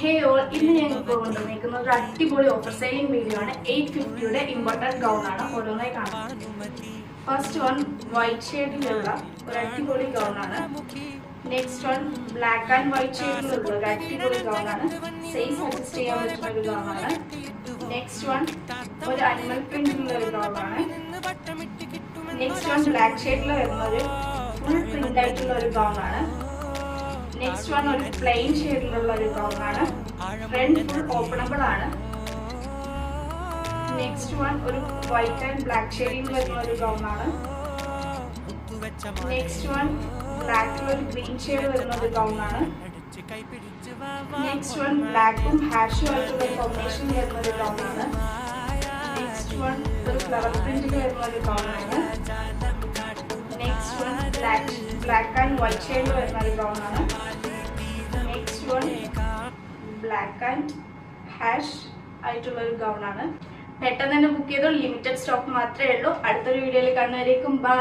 ഹേ all ഇന്ന് ഞാൻ ഇപ്പോൾ കൊണ്ടുവന്നിരിക്കുന്നത് ഒരു അടിപൊളി ഓഫർ സെയിലിംഗ് വീഡിയോ ആണ്. എയ്റ്റ് ഫിഫ്റ്റിയുടെ ഇമ്പോർട്ടന്റ് ഗൗൺ ആണ്. ഓരോന്നായി കാണുന്നത് ഫസ്റ്റ് വൺ വൈറ്റ് ഷെയ്ഡിലുള്ള ഒരു അടിപൊളി ഗൗൺ ആണ്. Next one black and white ഷെയ്ഡിലുള്ള ഒരു അടിപൊളി ഗൗൺ ആണ്. സൈസ് അഡ്ജസ്റ്റ് ചെയ്യാൻ പറ്റുന്ന ഒരു ഗൗൺ ആണ്. നെക്സ്റ്റ് വൺ ഒരു അനിമൽ പ്രിന്റിലുള്ള ഒരു ഗൗൺ ആണ്. നെക്സ്റ്റ് വൺ ബ്ലാക്ക് ഷെയ്ഡിൽ വരുന്ന ഒരു ഫുൾ പ്രിന്റ് ആയിട്ടുള്ള ഒരു ഗൗൺ ആണ്. നെക്സ്റ്റ് വൺ ഒരു പ്ലെയിൻ ഷെയ്ഡിലുള്ള ഒരു ഗൗൺ ആണ്. ഫ്രണ്ട് ഫുൾ ഓപ്പണബിൾ ആണ്. നെക്സ്റ്റ് വൺ ഒരു വൈറ്റ് ആൻഡ് ബ്ലാക്ക് ഷെയ്ഡിൽ വരുന്ന ഒരു ഗൗൺ ആണ്. നെക്സ്റ്റ് വൺ ബ്ലാക്കിൽ ഒരു ഗ്രീൻ ഷെയ്ഡ് വരുന്ന ഒരു ഗൗൺ ആണ്. നെക്സ്റ്റ് വൺ ബ്ലാക്കും ഹാഷും ആയിട്ടുള്ള കോമ്പിനേഷൻ വരുന്ന ഒരു ഗൗൺ ആണ്. നെക്സ്റ്റ് വൺ ഒരു ഫ്ലവർ പ്രിന്റിൽ വരുന്ന ഒരു ഗൗൺ ആണ്. Next one black black and white shade വരുന്ന ഒരു ബ്രൗൺ ആണ്. Next one black and hash ആയിട്ടുള്ള ഒരു ഗൗൺ ആണ്. പെട്ടെന്ന് തന്നെ ബുക്ക് ചെയ്തോ? ലിമിറ്റഡ് സ്റ്റോക്ക് മാത്രമേ ഉള്ളൂ. അടുത്തൊരു വീഡിയോയിൽ കാണുന്നവരേക്കും ബൈ